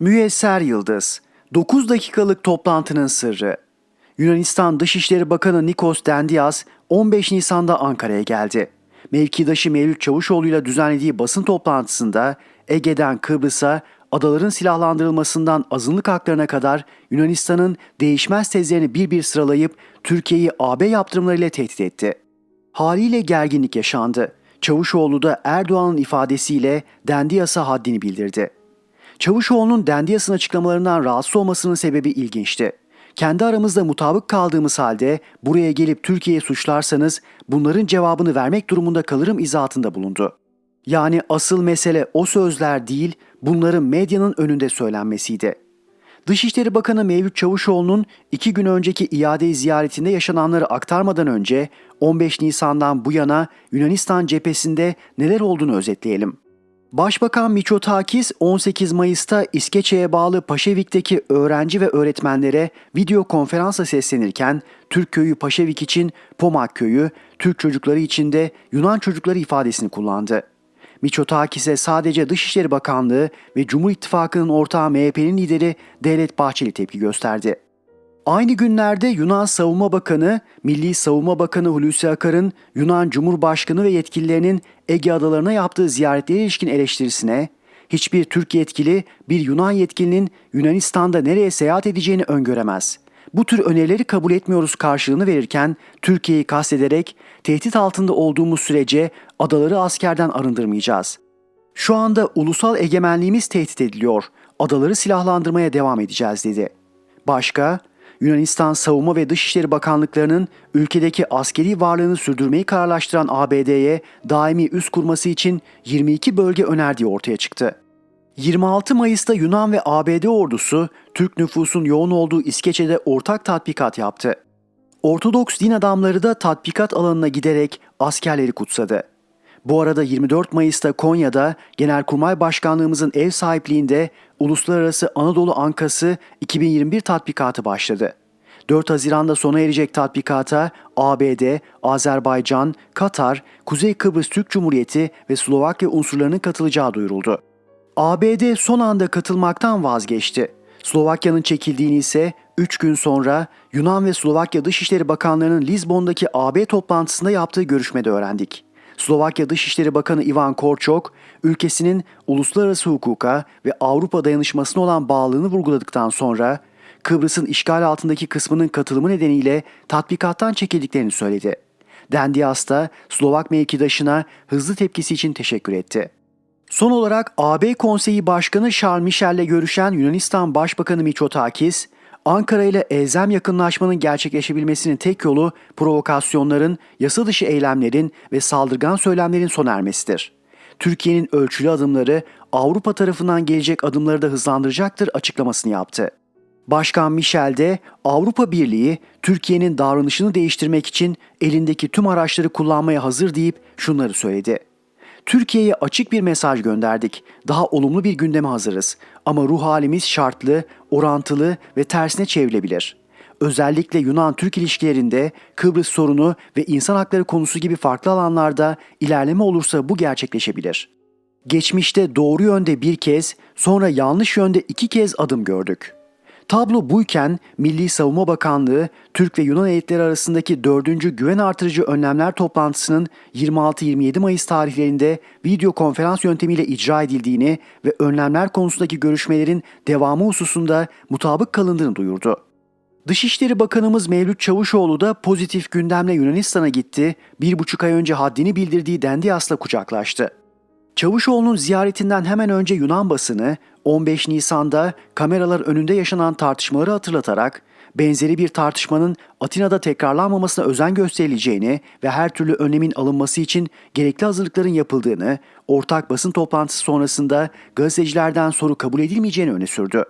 Müyesser Yıldız 9 dakikalık toplantının sırrı Yunanistan Dışişleri Bakanı Nikos Dendias 15 Nisan'da Ankara'ya geldi. Mevkidaşı Mevlüt Çavuşoğlu ile düzenlediği basın toplantısında Ege'den Kıbrıs'a adaların silahlandırılmasından azınlık haklarına kadar Yunanistan'ın değişmez tezlerini bir bir sıralayıp Türkiye'yi AB yaptırımlarıyla tehdit etti. Haliyle gerginlik yaşandı. Çavuşoğlu da Erdoğan'ın ifadesiyle Dendias'a haddini bildirdi. Çavuşoğlu'nun Dendias'ın açıklamalarından rahatsız olmasının sebebi ilginçti. Kendi aramızda mutabık kaldığımız halde buraya gelip Türkiye'yi suçlarsanız bunların cevabını vermek durumunda kalırım izahatında bulundu. Yani asıl mesele o sözler değil, bunların medyanın önünde söylenmesiydi. Dışişleri Bakanı Mevlüt Çavuşoğlu'nun iki gün önceki iade ziyaretinde yaşananları aktarmadan önce 15 Nisan'dan bu yana Yunanistan cephesinde neler olduğunu özetleyelim. Başbakan Miçotakis 18 Mayıs'ta İskeçe'ye bağlı Paşevik'teki öğrenci ve öğretmenlere video konferansla seslenirken Türk köyü Paşevik için Pomak köyü, Türk çocukları için de Yunan çocukları ifadesini kullandı. Miçotakis'e sadece Dışişleri Bakanlığı ve Cumhur İttifakı'nın ortağı MHP'nin lideri Devlet Bahçeli tepki gösterdi. Aynı günlerde Yunan Savunma Bakanı, Milli Savunma Bakanı Hulusi Akar'ın Yunan Cumhurbaşkanı ve yetkililerinin Ege adalarına yaptığı ziyaretlere ilişkin eleştirisine, hiçbir Türk yetkili bir Yunan yetkilinin Yunanistan'da nereye seyahat edeceğini öngöremez. Bu tür önerileri kabul etmiyoruz karşılığını verirken Türkiye'yi kastederek tehdit altında olduğumuz sürece adaları askerden arındırmayacağız. Şu anda ulusal egemenliğimiz tehdit ediliyor. Adaları silahlandırmaya devam edeceğiz dedi. Başka, Yunanistan Savunma ve Dışişleri Bakanlıklarının ülkedeki askeri varlığını sürdürmeyi kararlaştıran ABD'ye daimi üs kurması için 22 bölge önerdiği ortaya çıktı. 26 Mayıs'ta Yunan ve ABD ordusu Türk nüfusun yoğun olduğu İskeçe'de ortak tatbikat yaptı. Ortodoks din adamları da tatbikat alanına giderek askerleri kutsadı. Bu arada 24 Mayıs'ta Konya'da Genelkurmay Başkanlığımızın ev sahipliğinde Uluslararası Anadolu Ankası 2021 tatbikatı başladı. 4 Haziran'da sona erecek tatbikata ABD, Azerbaycan, Katar, Kuzey Kıbrıs Türk Cumhuriyeti ve Slovakya unsurlarının katılacağı duyuruldu. ABD son anda katılmaktan vazgeçti. Slovakya'nın çekildiğini ise 3 gün sonra Yunan ve Slovakya Dışişleri Bakanlarının Lizbon'daki AB toplantısında yaptığı görüşmede öğrendik. Slovakya Dışişleri Bakanı Ivan Korçok, ülkesinin uluslararası hukuka ve Avrupa dayanışmasına olan bağlılığını vurguladıktan sonra Kıbrıs'ın işgal altındaki kısmının katılımı nedeniyle tatbikattan çekildiklerini söyledi. Dendias da Slovak mevkidaşına hızlı tepkisi için teşekkür etti. Son olarak AB Konseyi Başkanı Charles Michel'le görüşen Yunanistan Başbakanı Mitsotakis, Ankara ile elzem yakınlaşmanın gerçekleşebilmesinin tek yolu provokasyonların, yasa dışı eylemlerin ve saldırgan söylemlerin sona ermesidir. Türkiye'nin ölçülü adımları Avrupa tarafından gelecek adımları da hızlandıracaktır açıklamasını yaptı. Başkan Michel de Avrupa Birliği Türkiye'nin davranışını değiştirmek için elindeki tüm araçları kullanmaya hazır deyip şunları söyledi. Türkiye'ye açık bir mesaj gönderdik. Daha olumlu bir gündeme hazırız. Ama ruh halimiz şartlı, orantılı ve tersine çevrilebilir. Özellikle Yunan-Türk ilişkilerinde Kıbrıs sorunu ve insan hakları konusu gibi farklı alanlarda ilerleme olursa bu gerçekleşebilir. Geçmişte doğru yönde bir kez, sonra yanlış yönde iki kez adım gördük. Tablo buyken Milli Savunma Bakanlığı, Türk ve Yunan heyetleri arasındaki 4. Güven Artırıcı Önlemler Toplantısının 26-27 Mayıs tarihlerinde video konferans yöntemiyle icra edildiğini ve önlemler konusundaki görüşmelerin devamı hususunda mutabık kalındığını duyurdu. Dışişleri Bakanımız Mevlüt Çavuşoğlu da pozitif gündemle Yunanistan'a gitti, bir buçuk ay önce haddini bildirdiği Dendias'la kucaklaştı. Çavuşoğlu'nun ziyaretinden hemen önce Yunan basını 15 Nisan'da kameralar önünde yaşanan tartışmaları hatırlatarak benzeri bir tartışmanın Atina'da tekrarlanmamasına özen gösterileceğini ve her türlü önlemin alınması için gerekli hazırlıkların yapıldığını, ortak basın toplantısı sonrasında gazetecilerden soru kabul edilmeyeceğini öne sürdü.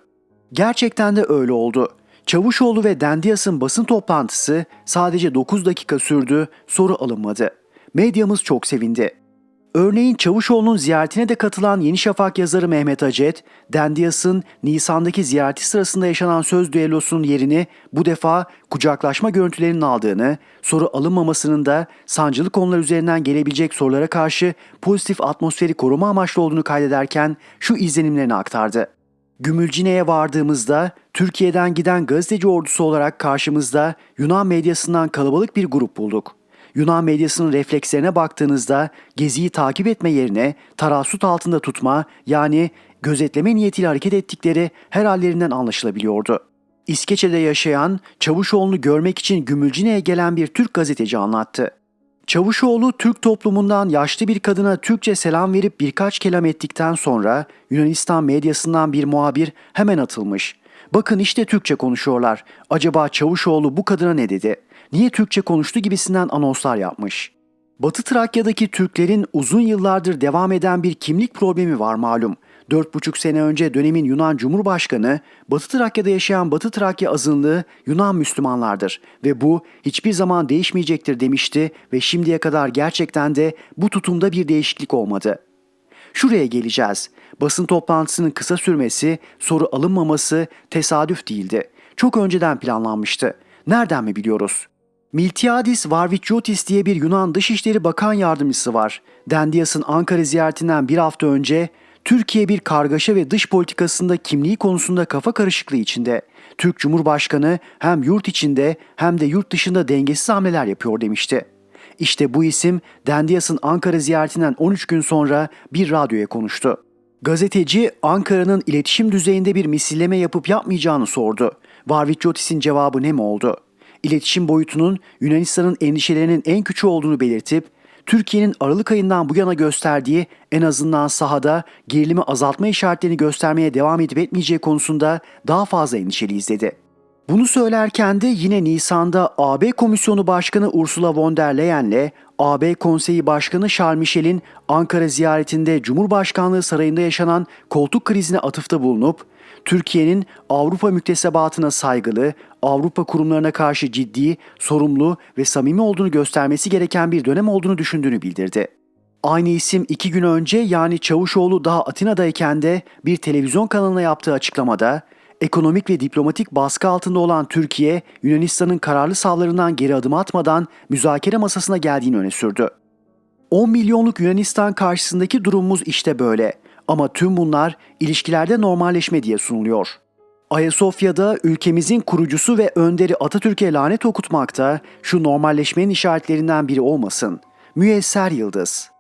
Gerçekten de öyle oldu. Çavuşoğlu ve Dendias'ın basın toplantısı sadece 9 dakika sürdü, soru alınmadı. Medyamız çok sevindi. Örneğin Çavuşoğlu'nun ziyaretine de katılan Yeni Şafak yazarı Mehmet Acet, Dendias'ın Nisan'daki ziyareti sırasında yaşanan söz düellosunun yerini bu defa kucaklaşma görüntülerinin aldığını, soru alınmamasının da sancılı konular üzerinden gelebilecek sorulara karşı pozitif atmosferi koruma amaçlı olduğunu kaydederken şu izlenimlerini aktardı. Gümülcine'ye vardığımızda Türkiye'den giden gazeteci ordusu olarak karşımızda Yunan medyasından kalabalık bir grup bulduk. Yunan medyasının reflekslerine baktığınızda geziyi takip etme yerine tarasut altında tutma yani gözetleme niyetiyle hareket ettikleri her hallerinden anlaşılabiliyordu. İskeçe'de yaşayan, Çavuşoğlu'nu görmek için Gümülcine'ye gelen bir Türk gazeteci anlattı. Çavuşoğlu Türk toplumundan yaşlı bir kadına Türkçe selam verip birkaç kelam ettikten sonra Yunanistan medyasından bir muhabir hemen atılmış. Bakın işte Türkçe konuşuyorlar. Acaba Çavuşoğlu bu kadına ne dedi? Niye Türkçe konuştu gibisinden anonslar yapmış. Batı Trakya'daki Türklerin uzun yıllardır devam eden bir kimlik problemi var malum. 4,5 sene önce dönemin Yunan Cumhurbaşkanı, Batı Trakya'da yaşayan Batı Trakya azınlığı Yunan Müslümanlardır ve bu hiçbir zaman değişmeyecektir demişti ve şimdiye kadar gerçekten de bu tutumda bir değişiklik olmadı. Şuraya geleceğiz. Basın toplantısının kısa sürmesi, soru alınmaması tesadüf değildi. Çok önceden planlanmıştı. Nereden mi biliyoruz? Miltiadis Varviciotis diye bir Yunan Dışişleri Bakan Yardımcısı var. Dendias'ın Ankara ziyaretinden bir hafta önce Türkiye bir kargaşa ve dış politikasında kimliği konusunda kafa karışıklığı içinde. Türk Cumhurbaşkanı hem yurt içinde hem de yurt dışında dengesiz hamleler yapıyor demişti. İşte bu isim Dendias'ın Ankara ziyaretinden 13 gün sonra bir radyoya konuştu. Gazeteci Ankara'nın iletişim düzeyinde bir misilleme yapıp yapmayacağını sordu. Varviciotis'in cevabı ne mi oldu? İletişim boyutunun Yunanistan'ın endişelerinin en küçüğü olduğunu belirtip Türkiye'nin Aralık ayından bu yana gösterdiği en azından sahada gerilimi azaltma işaretlerini göstermeye devam edip etmeyeceği konusunda daha fazla endişeliyiz dedi. Bunu söylerken de yine Nisan'da AB Komisyonu Başkanı Ursula von der Leyen'le AB Konseyi Başkanı Charles Michel'in Ankara ziyaretinde Cumhurbaşkanlığı sarayında yaşanan koltuk krizine atıfta bulunup Türkiye'nin Avrupa müktesebatına saygılı, Avrupa kurumlarına karşı ciddi, sorumlu ve samimi olduğunu göstermesi gereken bir dönem olduğunu düşündüğünü bildirdi. Aynı isim iki gün önce yani Çavuşoğlu daha Atina'dayken de bir televizyon kanalına yaptığı açıklamada ekonomik ve diplomatik baskı altında olan Türkiye, Yunanistan'ın kararlı savlarından geri adım atmadan müzakere masasına geldiğini öne sürdü. 10 milyonluk Yunanistan karşısındaki durumumuz işte böyle. Ama tüm bunlar ilişkilerde normalleşme diye sunuluyor. Ayasofya'da ülkemizin kurucusu ve önderi Atatürk'e lanet okutmakta şu normalleşmenin işaretlerinden biri olmasın. Müyesser Yıldız